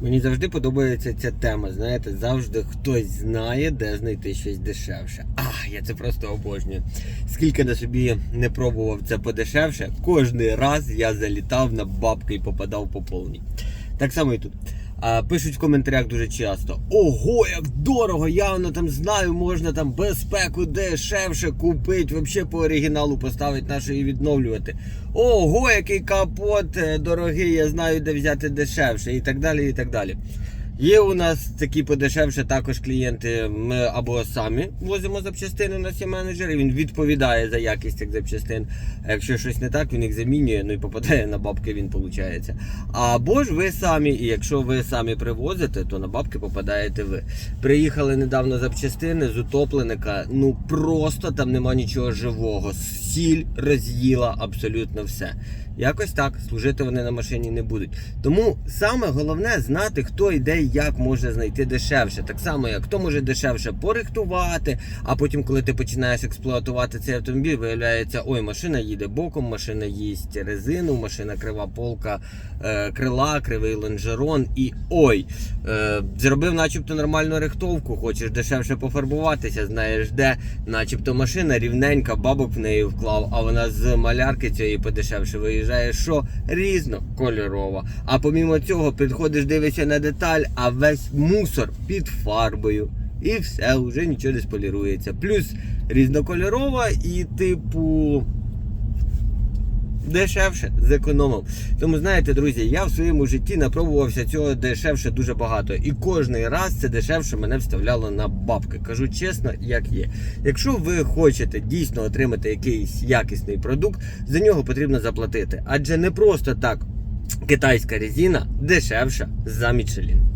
Мені завжди подобається ця тема. Знаєте, завжди хтось знає, де знайти щось дешевше. А, я це просто обожнюю. Скільки на собі не пробував це подешевше, кожний раз я залітав на бабки і попадав по повній. Так само і тут. Пишуть в коментарях дуже часто: Ого, як дорого! Я воно там знаю, можна там безпеку дешевше купити, взагалі по оригіналу поставити нашу і відновлювати. Ого, який капот е, дорогий, я знаю, де взяти дешевше, і так далі. і так далі. Є у нас такі подешевше також клієнти. Ми або самі возимо запчастини, нас є менеджер, він відповідає за якість цих запчастин. А якщо щось не так, він їх замінює, ну і попадає на бабки, він виходить. Або ж ви самі, і якщо ви самі привозите, то на бабки попадаєте ви. Приїхали недавно запчастини з утопленика. Ну просто там нема нічого живого. Сіль роз'їла абсолютно все. Якось так, служити вони на машині не будуть. Тому саме головне знати, хто йде і як може знайти дешевше. Так само, як хто може дешевше порихтувати, а потім, коли ти починаєш експлуатувати цей автомобіль, виявляється, ой, машина їде боком, машина їсть резину, машина крива полка е, крила, кривий лонжерон і ой, е, зробив начебто нормальну рихтовку, хочеш дешевше пофарбуватися, знаєш де, начебто машина рівненька, бабок в неї вклав, а вона з малярки цієї подешевше виїжджає, що різнокольорова. А помімо цього, підходиш, дивишся на деталь, а весь мусор під фарбою. І все, вже нічого не сполірується. Плюс різнокольорова і, типу, дешевше зекономив. Тому знаєте, друзі, я в своєму житті напробувався цього дешевше дуже багато. І кожний раз це дешевше мене вставляло на бабки. Кажу чесно, як є. Якщо ви хочете дійсно отримати якийсь якісний продукт, за нього потрібно заплатити. Адже не просто так китайська резина дешевша за Мічелін.